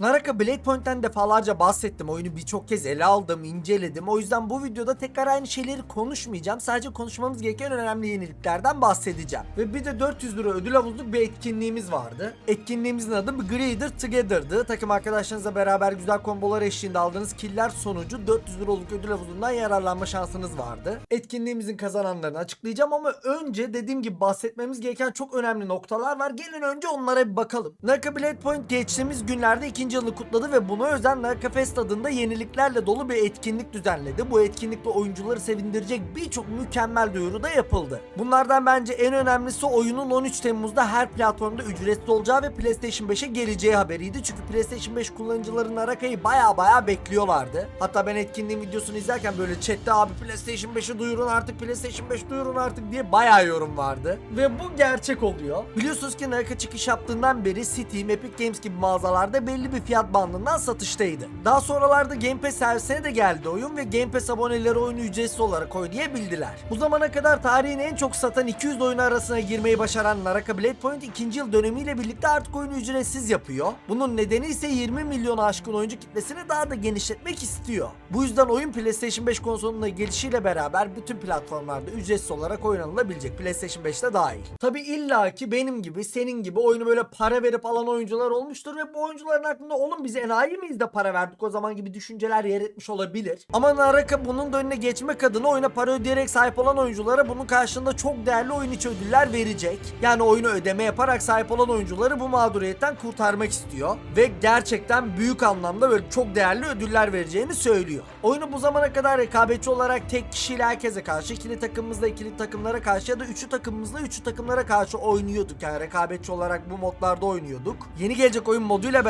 Naraka Blade Point'ten defalarca bahsettim. Oyunu birçok kez ele aldım, inceledim. O yüzden bu videoda tekrar aynı şeyleri konuşmayacağım. Sadece konuşmamız gereken önemli yeniliklerden bahsedeceğim. Ve bir de 400 lira ödül havuzluk bir etkinliğimiz vardı. Etkinliğimizin adı Greater Together'dı. Takım arkadaşlarınızla beraber güzel kombolar eşliğinde aldığınız killer sonucu 400 liralık ödül havuzundan yararlanma şansınız vardı. Etkinliğimizin kazananlarını açıklayacağım ama önce dediğim gibi bahsetmemiz gereken çok önemli noktalar var. Gelin önce onlara bir bakalım. Naraka Blade Point geçtiğimiz günlerde ikinci yılını kutladı ve buna özel Naraka Fest adında yeniliklerle dolu bir etkinlik düzenledi. Bu etkinlikte oyuncuları sevindirecek birçok mükemmel duyuru da yapıldı. Bunlardan bence en önemlisi oyunun 13 Temmuz'da her platformda ücretsiz olacağı ve PlayStation 5'e geleceği haberiydi. Çünkü PlayStation 5 kullanıcıları Naraka'yı baya baya bekliyorlardı. Hatta ben etkinliğin videosunu izlerken böyle chatte abi PlayStation 5'i duyurun artık PlayStation 5 duyurun artık diye baya yorum vardı. Ve bu gerçek oluyor. Biliyorsunuz ki Naraka çıkış yaptığından beri Steam, Epic Games gibi mağazalarda belli bir fiyat bandından satıştaydı. Daha sonralarda Game Pass servisine de geldi oyun ve Game Pass aboneleri oyunu ücretsiz olarak oynayabildiler. Bu zamana kadar tarihin en çok satan 200 oyunu arasına girmeyi başaran Naraka Blade Point ikinci yıl dönemiyle birlikte artık oyunu ücretsiz yapıyor. Bunun nedeni ise 20 milyon aşkın oyuncu kitlesini daha da genişletmek istiyor. Bu yüzden oyun PlayStation 5 konsoluna gelişiyle beraber bütün platformlarda ücretsiz olarak oynanılabilecek. PlayStation 5'te dahil. Tabi illaki benim gibi senin gibi oyunu böyle para verip alan oyuncular olmuştur ve bu oyuncuların aklında oğlum biz enayi miyiz de para verdik o zaman gibi düşünceler yer etmiş olabilir. Ama Naraka bunun da önüne geçmek adına oyuna para ödeyerek sahip olan oyunculara bunun karşılığında çok değerli oyun içi ödüller verecek. Yani oyunu ödeme yaparak sahip olan oyuncuları bu mağduriyetten kurtarmak istiyor. Ve gerçekten büyük anlamda böyle çok değerli ödüller vereceğini söylüyor. Oyunu bu zamana kadar rekabetçi olarak tek kişiyle herkese karşı, ikili takımımızla ikili takımlara karşı ya da üçlü takımımızla üçlü takımlara karşı oynuyorduk. Yani rekabetçi olarak bu modlarda oynuyorduk. Yeni gelecek oyun moduyla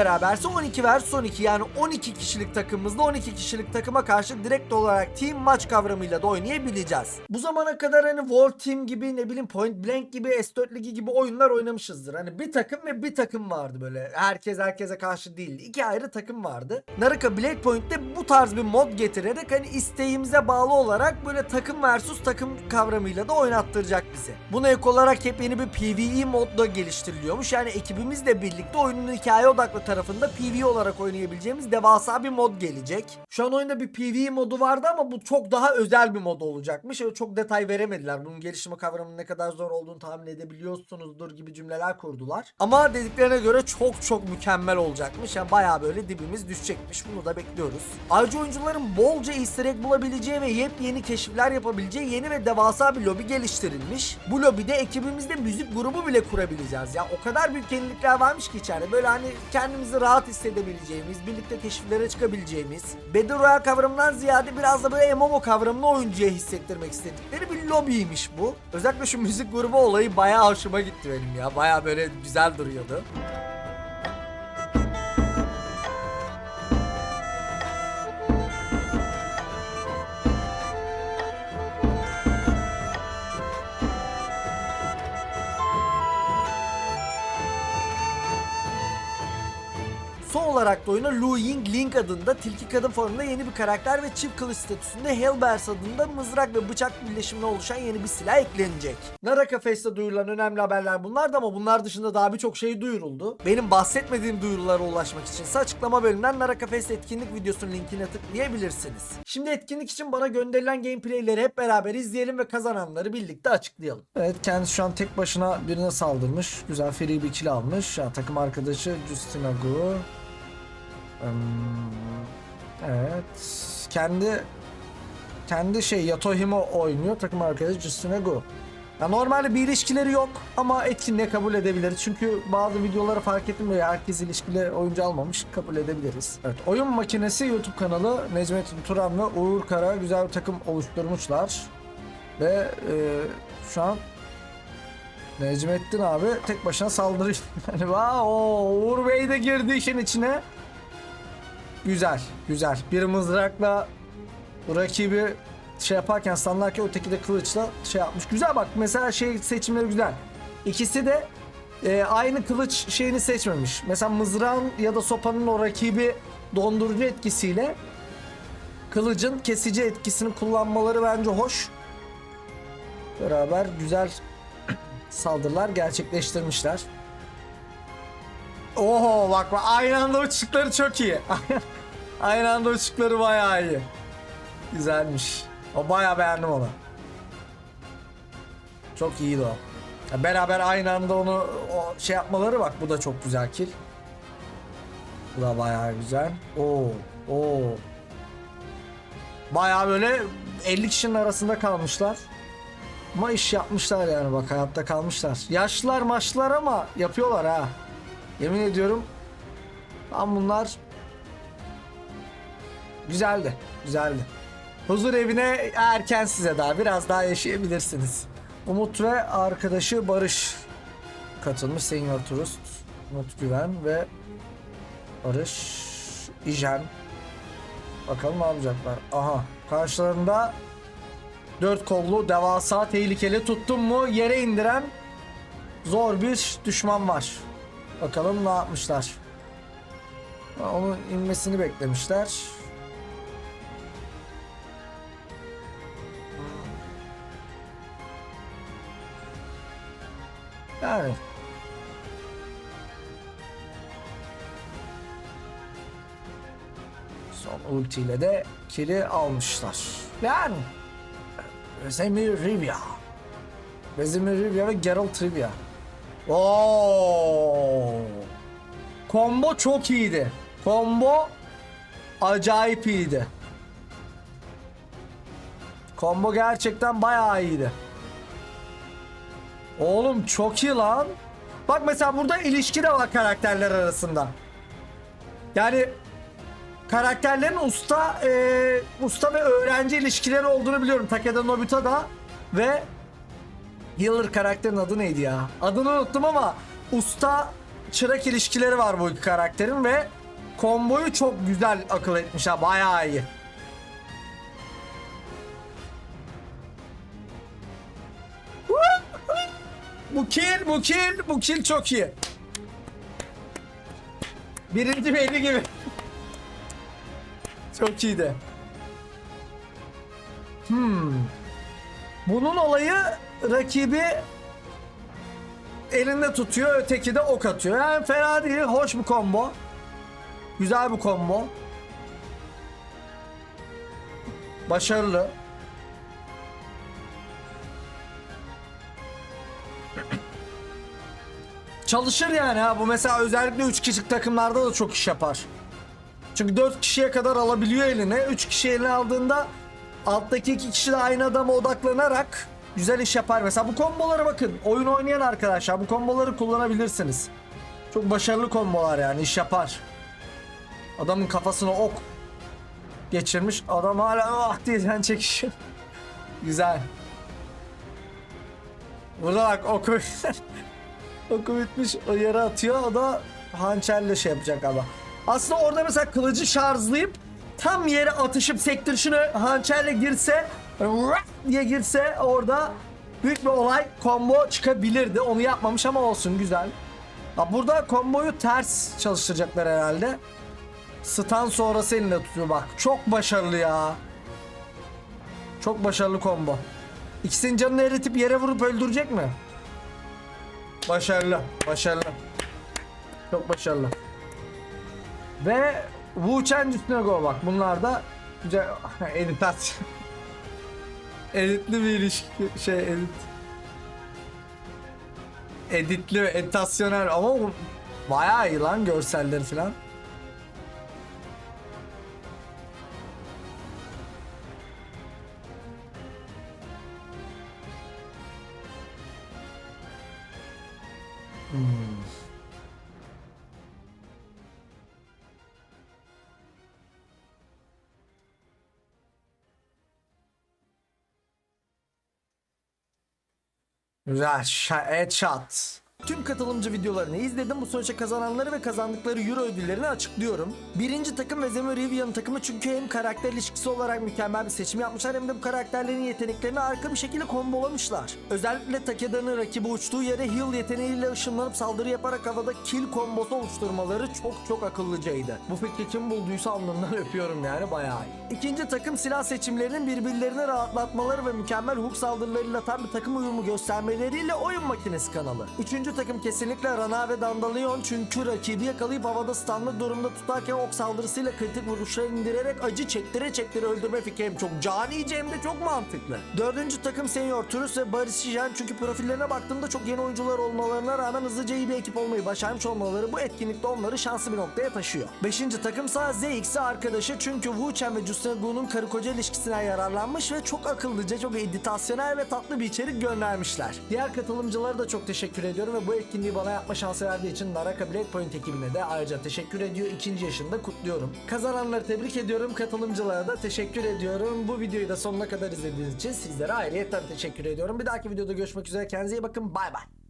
beraberse 12 vs 12 yani 12 kişilik takımımızla 12 kişilik takıma karşı direkt olarak team maç kavramıyla da oynayabileceğiz. Bu zamana kadar hani War Team gibi ne bileyim Point Blank gibi S4 Ligi gibi oyunlar oynamışızdır. Hani bir takım ve bir takım vardı böyle. Herkes herkese karşı değil. İki ayrı takım vardı. Naraka Blade Point'te bu tarz bir mod getirerek hani isteğimize bağlı olarak böyle takım versus takım kavramıyla da oynattıracak bizi. Buna ek olarak hep yeni bir PvE mod da geliştiriliyormuş. Yani ekibimizle birlikte oyunun hikaye odaklı tarafında PvE olarak oynayabileceğimiz devasa bir mod gelecek. Şu an oyunda bir PvE modu vardı ama bu çok daha özel bir mod olacakmış. Öyle Çok detay veremediler. Bunun gelişimi kavramının ne kadar zor olduğunu tahmin edebiliyorsunuzdur gibi cümleler kurdular. Ama dediklerine göre çok çok mükemmel olacakmış. Yani bayağı böyle dibimiz düşecekmiş. Bunu da bekliyoruz. Ayrıca oyuncuların bolca easter egg bulabileceği ve yepyeni keşifler yapabileceği yeni ve devasa bir lobi geliştirilmiş. Bu lobide ekibimizde müzik grubu bile kurabileceğiz ya. O kadar büyük yenilikler varmış ki içeride. Böyle hani kendimizi rahat hissedebileceğimiz, birlikte keşiflere çıkabileceğimiz, Battle Royale kavramından ziyade biraz da böyle MMO kavramını oyuncuya hissettirmek istedikleri bir lobiymiş bu. Özellikle şu müzik grubu olayı bayağı hoşuma gitti benim ya. Bayağı böyle güzel duruyordu. Son olarak da oyuna Lu Ying Ling adında tilki kadın formunda yeni bir karakter ve çift kılıç statüsünde Hellbears adında mızrak ve bıçak birleşimine oluşan yeni bir silah eklenecek. Naraka Fest'te duyurulan önemli haberler bunlardı ama bunlar dışında daha birçok şey duyuruldu. Benim bahsetmediğim duyurulara ulaşmak içinse açıklama bölümünden Naraka Fest etkinlik videosunun linkine tıklayabilirsiniz. Şimdi etkinlik için bana gönderilen gameplayleri hep beraber izleyelim ve kazananları birlikte açıklayalım. Evet kendisi şu an tek başına birine saldırmış. Güzel free bir kill almış. Ya, takım arkadaşı Justina Gu. Evet. Kendi kendi şey Yatohimo oynuyor. Takım arkadaşı Justina Gu. Ya normalde bir ilişkileri yok ama etkinliğe kabul edebiliriz. Çünkü bazı videoları fark ettim böyle herkes ilişkili oyuncu almamış kabul edebiliriz. Evet oyun makinesi YouTube kanalı Necmettin Turan ve Uğur Kara güzel bir takım oluşturmuşlar. Ve e, şu an Necmettin abi tek başına saldırıyor. Yani o Uğur Bey de girdi işin içine. Güzel, güzel. Bir mızrakla rakibi şey yaparken sanlarken öteki de kılıçla şey yapmış. Güzel bak mesela şey seçimleri güzel. İkisi de e, aynı kılıç şeyini seçmemiş. Mesela mızrağın ya da sopanın o rakibi dondurucu etkisiyle kılıcın kesici etkisini kullanmaları bence hoş. Beraber güzel saldırılar gerçekleştirmişler. Oho bak bak aynı anda uçtukları çok iyi. aynı anda uçtukları bayağı iyi. Güzelmiş. O bayağı beğendim onu. Çok iyiydi o. Ya beraber aynı anda onu o şey yapmaları bak bu da çok güzel kill. Bu da bayağı güzel. Oo, oo. Bayağı böyle 50 kişinin arasında kalmışlar. Ama iş yapmışlar yani bak hayatta kalmışlar. Yaşlılar maçlılar ama yapıyorlar ha. Yemin ediyorum. Tam bunlar güzeldi. Güzeldi. Huzur evine erken size daha biraz daha yaşayabilirsiniz. Umut ve arkadaşı Barış katılmış. Senior Turist, Umut Güven ve Barış İjen. Bakalım ne yapacaklar. Aha karşılarında dört kollu devasa tehlikeli tuttum mu yere indiren zor bir düşman var. Bakalım ne yapmışlar. Onun inmesini beklemişler. Yani. Son ultiyle de kili almışlar. Yani. Vezemir Rivia. Vezemir Rivia ve Geralt Rivia. Oo. Combo çok iyiydi. Combo acayip iyiydi. Combo gerçekten bayağı iyiydi. Oğlum çok iyi lan. Bak mesela burada ilişki de var karakterler arasında. Yani karakterlerin usta e, usta ve öğrenci ilişkileri olduğunu biliyorum. Takeda Nobita da ve Healer karakterin adı neydi ya? Adını unuttum ama usta çırak ilişkileri var bu iki karakterin ve komboyu çok güzel akıl etmiş ha bayağı iyi. Bu kill, bu kill, bu kill çok iyi. Birinci belli gibi. çok iyiydi. Hmm. Bunun olayı rakibi elinde tutuyor, öteki de ok atıyor. Yani fena değil, hoş bir combo. Güzel bir combo. Başarılı. Çalışır yani ha bu mesela özellikle 3 kişilik takımlarda da çok iş yapar. Çünkü 4 kişiye kadar alabiliyor eline. 3 kişi eline aldığında alttaki 2 kişi de aynı adama odaklanarak güzel iş yapar. Mesela bu kombolara bakın. Oyun oynayan arkadaşlar bu komboları kullanabilirsiniz. Çok başarılı kombolar yani iş yapar. Adamın kafasına ok geçirmiş. Adam hala ah diye can çekişiyor. güzel. Burada bak oku oku bitmiş o yere atıyor o da hançerle şey yapacak ama. Aslında orada mesela kılıcı şarjlayıp tam yere atışıp sektirişini hançerle girse diye girse orada büyük bir olay combo çıkabilirdi. Onu yapmamış ama olsun güzel. Ha, burada komboyu ters çalıştıracaklar herhalde. Stun sonrası elinde tutuyor bak. Çok başarılı ya. Çok başarılı combo. İkisinin canını eritip yere vurup öldürecek mi? Başarılı. Başarılı. Çok başarılı. Ve Wu Chen üstüne bak. Bunlar da güzel editasyon. Editli bir ilişki şey edit. Editli ve editasyonel ama bayağı iyi lan görselleri falan. Güzel. Headshot. Tüm katılımcı videolarını izledim. Bu sonuçta kazananları ve kazandıkları Euro ödüllerini açıklıyorum. Birinci takım Vezemir Rivian takımı çünkü hem karakter ilişkisi olarak mükemmel bir seçim yapmışlar hem de bu karakterlerin yeteneklerini harika bir şekilde kombolamışlar. Özellikle Takeda'nın rakibi uçtuğu yere heal yeteneğiyle ışınlanıp saldırı yaparak havada kill kombosu oluşturmaları çok çok akıllıcaydı. Bu fikri kim bulduysa alnından öpüyorum yani bayağı iyi. İkinci takım silah seçimlerinin birbirlerini rahatlatmaları ve mükemmel hook saldırılarıyla tam bir takım uyumu göstermeleriyle oyun makinesi kanalı. Üçüncü Dördüncü takım kesinlikle Rana ve Dandelion çünkü rakibi yakalayıp havada standlı durumda tutarken ok saldırısıyla kritik vuruşlar indirerek acı çektire çektire öldürme fikri hem çok canice hem de çok mantıklı. Dördüncü takım Senior Turus ve Barış Şijen çünkü profillerine baktığımda çok yeni oyuncular olmalarına rağmen hızlıca iyi bir ekip olmayı başarmış olmaları bu etkinlikte onları şanslı bir noktaya taşıyor. Beşinci takımsa ZX'i arkadaşı çünkü Wu Chen ve Justin Gu'nun karı koca ilişkisinden yararlanmış ve çok akıllıca, çok editasyonel ve tatlı bir içerik göndermişler. Diğer katılımcılara da çok teşekkür ediyorum ve bu etkinliği bana yapma şansı verdiği için Naraka Blackpoint ekibine de ayrıca teşekkür ediyor. İkinci yaşında kutluyorum. Kazananları tebrik ediyorum. Katılımcılara da teşekkür ediyorum. Bu videoyu da sonuna kadar izlediğiniz için sizlere ayrıyetten teşekkür ediyorum. Bir dahaki videoda görüşmek üzere. Kendinize iyi bakın. Bay bay.